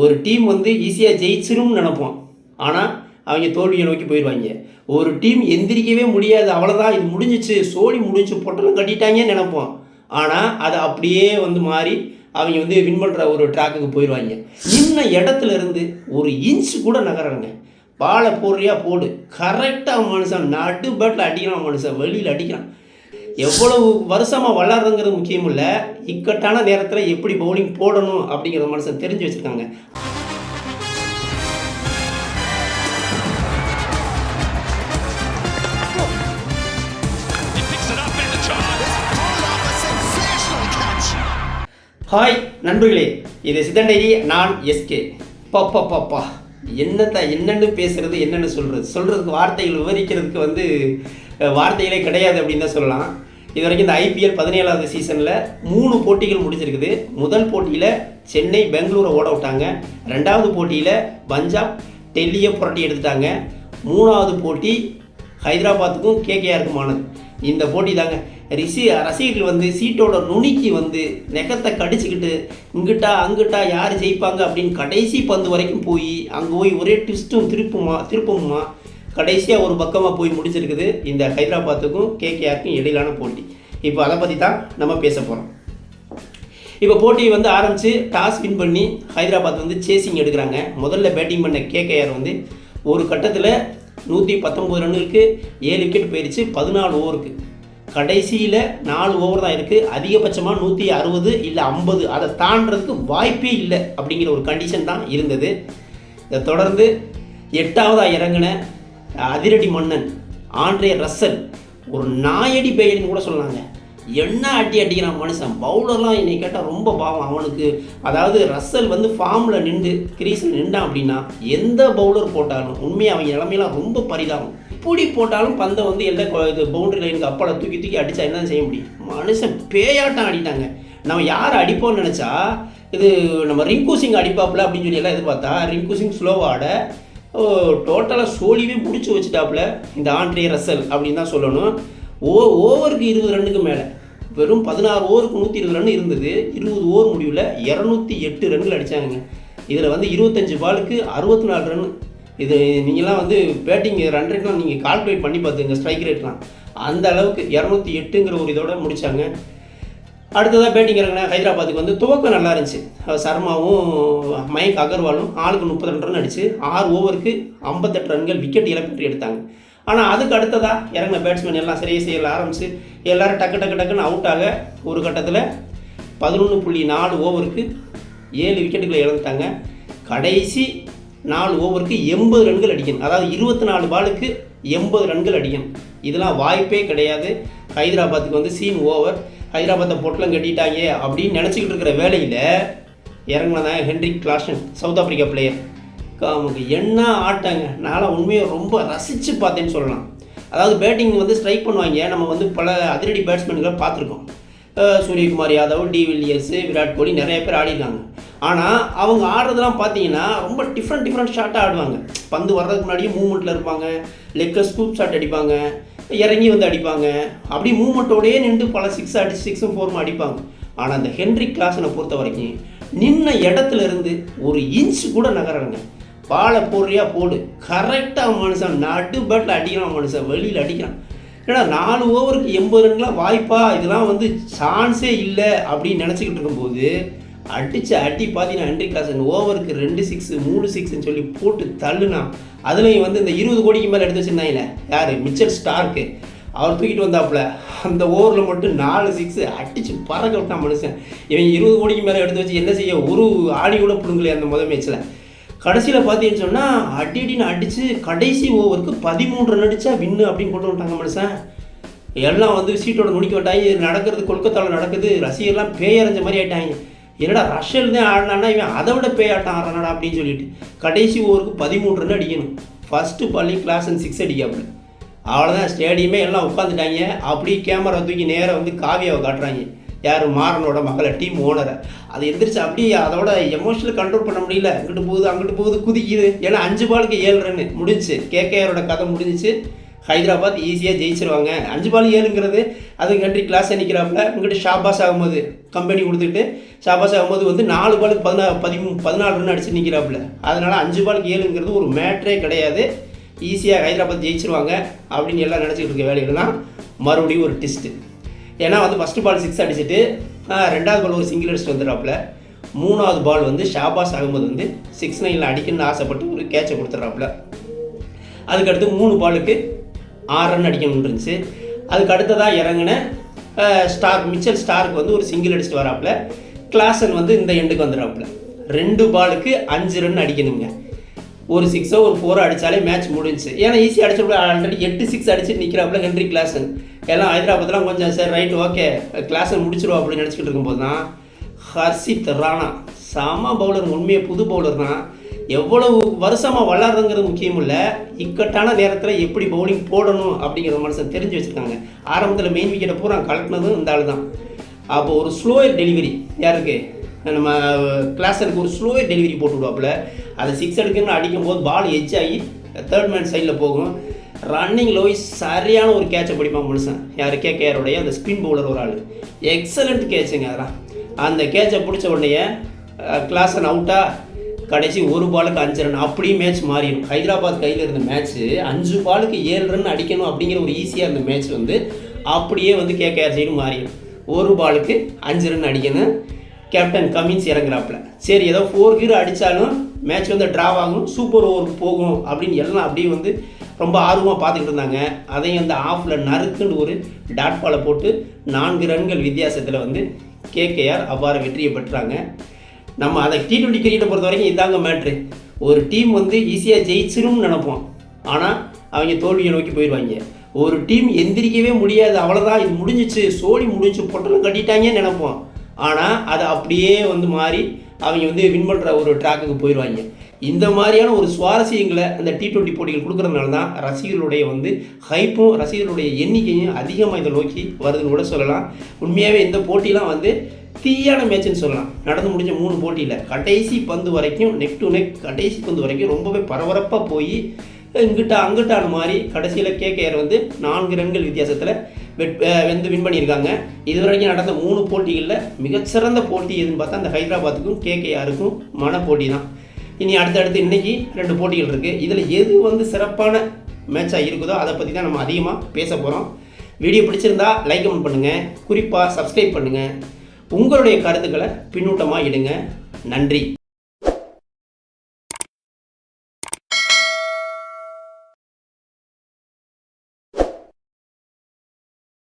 ஒரு டீம் வந்து ஈஸியாக ஜெயிச்சிரும்னு நினைப்போம். ஆனால் அவங்க தோல்வியை நோக்கி போயிடுவாங்க. ஒரு டீம் எந்திரிக்கவே முடியாது. அவ்வளோதான் இது முடிஞ்சிச்சு. சோழி முடிஞ்சு போட்டாலும் கட்டிட்டாங்கன்னு நினைப்போம். ஆனால் அது அப்படியே வந்து மாறி அவங்க வந்து வின் பண்ணுற ஒரு ட்ராக்குக்கு போயிடுவாங்க. இன்னும் இடத்துல இருந்து ஒரு இன்ச் கூட நகரங்க பாலை போடுறியா? போடு. கரெக்டாக மனுஷன். நடுபட்டில் அடிக்கிறான் மனுஷன். வெளியில் அடிக்கிறான். எவ்வளவு வருஷமாக வளர்றதுங்கிறது முக்கியம் இல்லை இக்கட்டான நேரத்தில் எப்படி பவுலிங் போடணும் அப்படிங்கிற மனுஷன் தெரிஞ்சு வச்சுருக்காங்க. ஹாய் நண்பர்களே இது சிதண்டைரி நான் எஸ்கே பாப்பா பாப்பா என்னத்த என்னன்னு பேசுறது என்னன்னு சொல்கிறது சொல்கிறதுக்கு வார்த்தைகள் விவரிக்கிறதுக்கு வந்து வார்த்தைகளே கிடையாது அப்படின்னு தான் சொல்லலாம். இது வரைக்கும் இந்த ஐபிஎல் பதினேழாவது சீசனில் மூணு போட்டிகள் முடிஞ்சிருக்குது. முதல் போட்டியில் சென்னை பெங்களூரை ஓட விட்டாங்க. ரெண்டாவது போட்டியில் பஞ்சாப் டெல்லியை புரட்டி எடுத்துட்டாங்க. மூணாவது போட்டி ஹைதராபாத்துக்கும் கேகேஆருக்குமானது இந்த போட்டி தாங்க. ரிசி ரசிகர்கள் வந்து சீட்டோட நுணுக்கி வந்து நெகத்தை கடிச்சிக்கிட்டு இங்கிட்டா அங்கிட்டா யார் ஜெயிப்பாங்க அப்படின்னு கடைசி பந்து வரைக்கும் போய் அங்கே போய் ஒரே ட்விஸ்ட்டும் திருப்புமா திருப்பமுமா கடைசியாக ஒரு பக்கமாக போய் முடிச்சிருக்குது இந்த ஹைதராபாத்துக்கும் கேகேஆருக்கும் இடையிலான போட்டி. இப்போ அதை பற்றி தான் நம்ம பேச போகிறோம் இப்போ போட்டி வந்து ஆரம்பித்து டாஸ் வின் பண்ணி ஹைதராபாத் வந்து சேசிங் எடுக்கிறாங்க. முதல்ல பேட்டிங் பண்ண கேகேஆர் வந்து ஒரு கட்டத்தில் நூற்றி பத்தொம்பது ரன்னுக்கு ஏழு விக்கெட் போயிடுச்சு பதினாலு ஓவருக்கு கடைசியில் நாலு ஓவர் தான் இருக்குது அதிகபட்சமாக நூற்றி அறுபது இல்லை ஐம்பது. அதை தாண்டதுக்கு வாய்ப்பே இல்லை அப்படிங்கிற ஒரு கண்டிஷன் தான் இருந்தது. இதை தொடர்ந்து எட்டாவதாக இறங்கின அதிரடி மன்னன் ஆண்ட்ரே ரசல் ஒரு நாயடி பெயர்னு கூட சொன்னாங்க என்ன அடி அடிக்கிறான் மனுஷன்? பவுலர்லாம் என்னை கேட்டால் ரொம்ப பாவம். அவனுக்கு அதாவது ரஸ்ஸல் வந்து ஃபார்மில் நின்று கிரீஸில் நின்றான் அப்படின்னா எந்த பவுலர் போட்டாலும் உண்மையாக அவன் இளமையெல்லாம் ரொம்ப பரிதாபம். இப்படி போட்டாலும் பந்தை வந்து எந்த இது பவுண்டரி லைனுக்கு அப்பளை தூக்கி தூக்கி அடித்தா என்ன செய்ய முடியும்? மனுஷன் பேயாட்டம் ஆடிட்டாங்க நம்ம யார் அடிப்போம்னு நினச்சா இது நம்ம ரிங்கு சிங் அடிப்பாப்புல அப்படின்னு சொல்லி எல்லாம் எதிர்பார்த்தா ரிங்கு சிங் ஸ்லோவாக ஆட டோட்டலாக சோழிவே முடிச்சு வச்சுட்டாப்புல இந்த ஆண்ட்ரே ரசல் அப்படின்னு தான் சொல்லணும். ஓ ஓவருக்கு இருபது ரன்னுக்கு மேலே. வெறும் பதினாறு ஓவருக்கு நூற்றி இருபது ரன் இருந்தது. இருபது ஓவர் முடிவில் இரநூத்தி எட்டு ரன்கள் அடித்தாங்க இதில் வந்து இருபத்தஞ்சு பாலுக்கு அறுபத்தி நாலு ரன். இது நீங்களாம் வந்து பேட்டிங் ரன் ரேட்லாம் நீங்கள் கால்குலேட் பண்ணி பார்த்துங்க ஸ்ட்ரைக் ரேட்லாம் அந்த அளவுக்கு இரநூத்தி எட்டுங்கிற ஒரு இதோட முடித்தாங்க அடுத்ததாக பேட்டிங் இறங்கின ஹைதராபாத்துக்கு வந்து துவக்கம் நல்லா இருந்துச்சு. சர்மாவும் மயங்க் அகர்வாலும் ஆளுக்கு முப்பது ரெண்டு ரன் அடிச்சு ஆறு ஓவருக்கு ஐம்பத்தெட்டு ரன்கள் விக்கெட் இழப்பின்றி எடுத்தாங்க. ஆனால் அதுக்கு அடுத்ததாக இறங்கின பேட்ஸ்மேன் எல்லாம் சரியாக செய்யல ஆரம்பிச்சு எல்லோரும் டக்கு டக்கு டக்குன்னு அவுட் ஆக ஒரு கட்டத்தில் பதினொன்று புள்ளி நாலு ஓவருக்கு ஏழு விக்கெட்டுகளை இழந்துட்டாங்க. கடைசி நாலு ஓவருக்கு எண்பது ரன்கள் அடிக்கணும். அதாவது இருபத்தி நாலு பாலுக்கு எண்பது ரன்கள் அடிக்கணும். இதெல்லாம் வாய்ப்பே கிடையாது. ஹைதராபாத்துக்கு வந்து சீம் ஓவர் ஹைதராபாத்தை பொட்டலம் கட்டிட்டாங்க அப்படின்னு நினச்சிக்கிட்டு இருக்கிற வேலையில் இறங்கினதான் Heinrich Klaasen South Africa player அவனுக்கு என்ன ஆட்டாங்க? நான் உண்மையை ரொம்ப ரசித்து பார்த்தேன்னு சொல்லலாம். அதாவது பேட்டிங் வந்து ஸ்ட்ரைக் பண்ணுவாங்க. நம்ம வந்து பல அதிரடி பேட்ஸ்மேன்களை பார்த்துருக்கோம். சூரியகுமார் யாதவ் டி வில்லியர்ஸு விராட் கோலி நிறைய பேர் ஆடிருக்காங்க ஆனால் அவங்க ஆடுறதெல்லாம் பார்த்தீங்கன்னா ரொம்ப டிஃப்ரெண்ட் டிஃப்ரெண்ட் ஷாட்டாக ஆடுவாங்க. பந்து வர்றதுக்கு முன்னாடியே மூவ்மெண்ட்டில் இருப்பாங்க. லெக்கர் ஸ்கூப் ஷாட் அடிப்பாங்க. இறங்கி வந்து அடிப்பாங்க. அப்படி மூவ்மெண்ட்டோடயே நின்று பல சிக்ஸ் அடி சிக்ஸும் ஃபோரும் அடிப்பாங்க. ஆனால் அந்த ஹென்ரி கிளாஸனை பொறுத்த வரைக்கும் நின்ன இடத்துல இருந்து ஒரு இன்ச் கூட நகரங்க பாலை போடுறியா போடு. கரெக்டாக மனுஷன். நடு பேட்டில் அடிக்கிறான் மனுஷன். வெளியில் அடிக்கிறான். ஏன்னா நாலு ஓவருக்கு எண்பது ரன்லாம் வாய்ப்பா இதெல்லாம் வந்து சான்ஸே இல்லை அப்படின்னு நினச்சிக்கிட்டு இருக்கும்போது அடிச்ச அடி பார்த்தீங்கன்னா ஹென்ரி கிளாசன் ஓவருக்கு ரெண்டு சிக்ஸ் மூணு சிக்ஸ்ன்னு சொல்லி போட்டு தள்ளுனா அதுலேயும் வந்து இந்த இருபது கோடிக்கு மேலே எடுத்து வச்சிருந்தாங்களே யார்? Mitchell Stark. அவர் தூக்கிட்டு வந்தாப்புல அந்த ஓவரில் மட்டும் நாலு சிக்ஸு அடிச்சு பறக்க விட்டான் மனுஷன். இவன் இருபது கோடிக்கு மேலே எடுத்து வச்சு என்ன செய்ய ஒரு ஆடி கூட பிடுங்கலையே அந்த முதல் மேட்ச்சில் கடைசியில் பார்த்தீங்கன்னு சொன்னால் அடி அடின்னு அடித்து கடைசி ஓவருக்கு பதிமூன்று ரன் அடித்தா வின்னு அப்படின்னு கொண்டு வந்துட்டாங்க மனுஷன். எல்லாம் வந்து சீட்டோட நுடிக்க விட்டாங்க நடக்கிறது கொல்கத்தாவில் நடக்குது ரசிகர்லாம் பேயறிஞ்ச மாதிரி ஆகிட்டாங்க என்னடா ரஷ்யன் தான் இவன் அதை விட பேயாட்டம் ஆடுறானடா அப்படின்னு சொல்லிட்டு கடைசி ஓவருக்கு பதிமூணு ரன் அடிக்கணும். ஃபஸ்ட்டு பள்ளி கிளாஸ் அண்ட் சிக்ஸ் அடிக்காப்புல. அவ்வளோதான் ஸ்டேடியமே எல்லாம் உட்காந்துட்டாங்க அப்படியே கேமரா தூக்கி நேராக வந்து காவியாவை காட்டுறாங்க. யார்? மாறனோட மகளை டீம் ஓனரை அது எந்திரிச்சு அப்படியே அதோட எமோஷனல் கண்ட்ரோல் பண்ண முடியல. அங்கிட்டு போகுது அங்கிட்டு போகுது குதிக்குது. ஏன்னா அஞ்சு பாலுக்கு ஏழு ரன்னு முடிஞ்சு கேகேஆரோட கதை முடிஞ்சிச்சு. ஹைதராபாத் ஈஸியாக ஜெயிச்சிருவாங்க. அஞ்சு பால் ஏழுங்கிறது அது கண்ட்ரி கிளாஸ் நிற்கிறாப்புல உங்கள்கிட்ட ஷாபாஸ் ஆகும்போது கம்பெனி கொடுத்துட்டு ஷாபாஸ் ஆகும்போது வந்து நாலு பாலுக்கு பதினா பதிமூ பதினாலு ரன் அடிச்சு நிற்கிறாப்புல அதனால் அஞ்சு பாலுக்கு ஏழுங்கிறது ஒரு மேட்ரே கிடையாது. ஈஸியாக ஹைதராபாத் ஜெயிச்சிருவாங்க அப்படின்னு எல்லாம் நினச்சிக்கிட்டு இருக்க வேலையில் தான் மறுபடியும் ஒரு டிஸ்ட்டு ஏன்னா வந்து ஃபஸ்ட்டு பால் சிக்ஸ் அடிச்சுட்டு ரெண்டாவது பால் ஒரு சிங்கிள் அடிச்சுட்டு வந்துடுறாப்புல. மூணாவது பால் வந்து ஷாபாஸ் அகமது வந்து சிக்ஸ் நைனில் அடிக்கணும்னு ஆசைப்பட்டு ஒரு கேட்சை கொடுத்துட்றாப்புல. அதுக்கடுத்து மூணு பாலுக்கு ஆறு ரன் அடிக்கணும்னு இருந்துச்சு அதுக்கு அடுத்ததாக இறங்கின ஸ்டார் மிச்சல் ஸ்டாருக்கு வந்து ஒரு சிங்கிள் அடிச்சுட்டு வராப்புல. கிளாசன் வந்து இந்த எண்டுக்கு வந்துடுறாப்புல. ரெண்டு பாலுக்கு அஞ்சு ரன் அடிக்கணுங்க ஒரு சிக்ஸோ ஒரு ஃபோரோ அடித்தாலே மேட்ச் முடிஞ்சுச்சு. ஏன்னா ஈஸியாக அடிச்சப்பட ஆல்ரெடி எட்டு சிக்ஸ் அடிச்சு நிற்கிறாப்புல ஹென்ரி கிளாசன் எல்லாம் ஹைதராபாத்லாம் கொஞ்சம் சரி ரைட் ஓகே கிளாசன் முடிச்சிருவோம் அப்படின்னு நினச்சிக்கிட்டு இருக்கும்போது தான் ஹர்ஷித் ராணா. செம பவுலர் உண்மையை புது பவுலர் தான். எவ்வளவு வருஷமாக வளர்றதுங்கிறது முக்கியம் இல்லை. இக்கட்டான நேரத்தில் எப்படி பவுலிங் போடணும் அப்படிங்கிற மனுஷன் தெரிஞ்சு வச்சுருக்காங்க. ஆரம்பத்தில் மெயின் விக்கெட்டை பூரா கலட்டினதும் இந்த ஆள் தான். அப்போ ஒரு ஸ்லோயர் டெலிவரி யாருக்கு? நம்ம கிளாஸருக்கு ஒரு ஸ்லோயர் டெலிவரி போட்டு விடுவாப்புல. அதை சிக்ஸ் எடுக்குன்னு அடிக்கும்போது பால் எட்ஜ் ஆகி தேர்ட் மேன் சைடில் போகும். ரன்னிங் லோய் சரியான ஒரு கேட்சை பிடிப்பான் மனுஷன். யார்? கேகேஆருடைய அந்த ஸ்பின் பவுலர் ஒரு ஆள். எக்ஸலண்ட் கேட்சுங்க அதெல்லாம். அந்த கேட்சை பிடிச்ச உடனே கிளாஸன் அவுட்டாக கடைசி ஒரு பாலுக்கு அஞ்சு ரன் அப்படியே மேட்ச் மாறிடும். ஹைதராபாத் கையில் இருந்த மேட்ச்சு அஞ்சு பாலுக்கு ஏழு ரன் அடிக்கணும் அப்படிங்கிற ஒரு ஈஸியாக இருந்த மேட்ச் வந்து அப்படியே வந்து கேகேஆர் சைடு மாறிடும். ஒரு பாலுக்கு அஞ்சு ரன் அடிக்கணும். கேப்டன் கமின்ஸ் இறங்குறாப்புல. சரி ஏதோ ஃபோர் கீர் அடித்தாலும் மேட்ச் வந்து ட்ராவ் ஆகும் சூப்பர் ஓவருக்கு போகும் அப்படின்னு எல்லாம் அப்படியே வந்து ரொம்ப ஆர்வமாக பார்த்துக்கிட்டு இருந்தாங்க. அதையும் வந்து ஆஃபில் நறுக்குன்னு ஒரு டாட் பாலை போட்டு நான்கு ரன்கள் வித்தியாசத்தில் வந்து கேகேஆர் அவ்வாறு வெற்றியை பெற்றாங்க. நம்ம அதை டி ட்வெண்ட்டி கிரிக்கெட்டை பொறுத்த வரைக்கும் இதாங்க மேட்ரு ஒரு டீம் வந்து ஈஸியாக ஜெயிச்சிரும்னு நினைப்போம். ஆனால் அவங்க தோல்வியை நோக்கி போயிடுவாங்க ஒரு டீம் எந்திரிக்கவே முடியாது அவ்வளோதான் இது முடிஞ்சிச்சு சோழி முடிஞ்சு பொட்டலும் கட்டிட்டாங்கன்னு நினைப்போம். ஆனால் அது அப்படியே வந்து மாறி அவங்க வந்து வின் பண்ணுற ஒரு ட்ராக்குக்கு போயிடுவாங்க இந்த மாதிரியான ஒரு சுவாரஸ்யங்களை அந்த டி டுவெண்ட்டி போட்டிகள் கொடுக்குறதுனால தான் ரசிகர்களுடைய வந்து ஹைப்பும் ரசிகர்களுடைய எண்ணிக்கையும் அதிகமாக இதை நோக்கி வருதுன்னு கூட சொல்லலாம். உண்மையாகவே இந்த போட்டிலாம் வந்து தீயான மேட்ச்னு சொல்லலாம். நடந்து முடிஞ்ச மூணு போட்டியில் கடைசி பந்து வரைக்கும் நெக் டு நெக் கடைசி பந்து வரைக்கும் ரொம்பவே பரபரப்பாக போய் இங்கிட்ட அங்கிட்டான மாதிரி கடைசியில் கேகேஆர் வந்து நான்கு ரன்கள் வித்தியாசத்தில் வெட் வந்து வின் பண்ணியிருக்காங்க. இது வரைக்கும் நடந்த மூணு போட்டிகளில் மிகச்சிறந்த போட்டி எதுன்னு பார்த்தா அந்த ஹைதராபாத்துக்கும் கேகேஆருக்கும் மன போட்டி தான் இனி அடுத்தடுத்து இன்னைக்கு ரெண்டு போட்டிகள் இருக்குது இதில் எது வந்து சிறப்பான மேட்சாக இருக்குதோ அதை பற்றி தான் நம்ம அதிகமாக பேச போகிறோம் வீடியோ பிடிச்சிருந்தா லைக் கமெண்ட் பண்ணுங்கள் குறிப்பாக சப்ஸ்கிரைப் பண்ணுங்கள் உங்களுடைய கருத்துக்களை பின்னூட்டமாக இடுங்க. நன்றி.